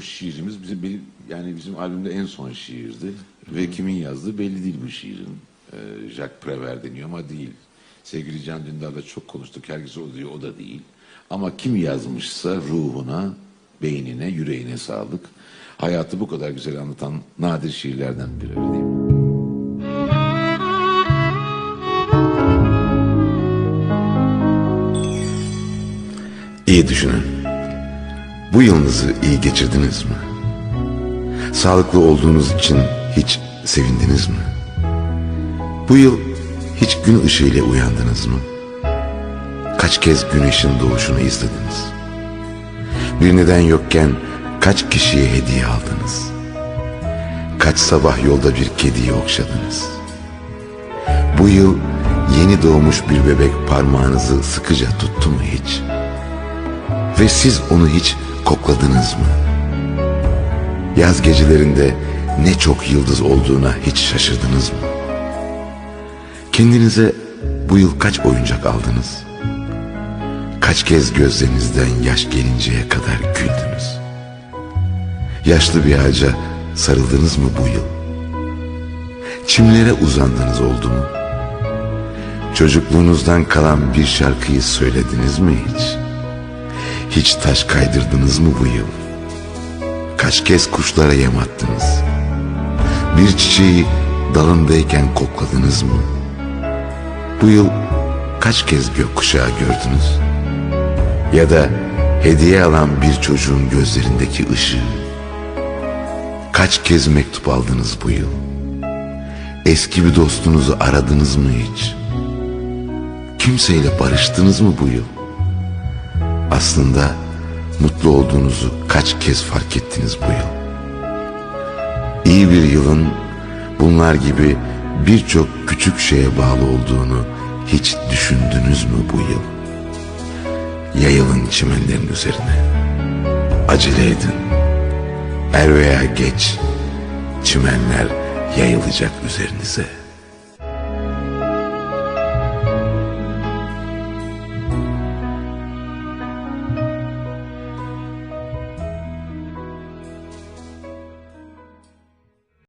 bu şiirimiz bizim yani bizim albümde en son şiirdi ve kimin yazdığı belli değil bu şiirin. Ee, Jacques Prévert deniyor ama değil. Sevgili Can Dündar'la çok konuştuk. Herkes o diyor, o da değil. Ama kim yazmışsa ruhuna, beynine, yüreğine sağlık. Hayatı bu kadar güzel anlatan nadir şiirlerden biri öyle değil mi? İyi düşünün. Bu yılınızı iyi geçirdiniz mi? Sağlıklı olduğunuz için hiç sevindiniz mi? Bu yıl hiç gün ışığıyla uyandınız mı? Kaç kez güneşin doğuşunu izlediniz? Bir neden yokken kaç kişiye hediye aldınız? Kaç sabah yolda bir kediyi okşadınız? Bu yıl yeni doğmuş bir bebek parmağınızı sıkıca tuttu mu hiç? Ve siz onu hiç kokladınız mı? Yaz gecelerinde ne çok yıldız olduğuna hiç şaşırdınız mı? Kendinize bu yıl kaç oyuncak aldınız? Kaç kez gözlerinizden yaş gelinceye kadar güldünüz? Yaşlı bir ağaca sarıldınız mı bu yıl? Çimlere uzandınız oldu mu? Çocukluğunuzdan kalan bir şarkıyı söylediniz mi hiç? Hiç taş kaydırdınız mı bu yıl? Kaç kez kuşlara yem attınız? Bir çiçeği dalındayken kokladınız mı? Bu yıl kaç kez gökkuşağı gördünüz? Ya da hediye alan bir çocuğun gözlerindeki ışığı? Kaç kez mektup aldınız bu yıl? Eski bir dostunuzu aradınız mı hiç? Kimseyle barıştınız mı bu yıl? Aslında mutlu olduğunuzu kaç kez fark ettiniz bu yıl? İyi bir yılın bunlar gibi birçok küçük şeye bağlı olduğunu hiç düşündünüz mü bu yıl? Yayılın çimenlerin üzerine. Acele edin. Er veya geç çimenler yayılacak üzerinize.''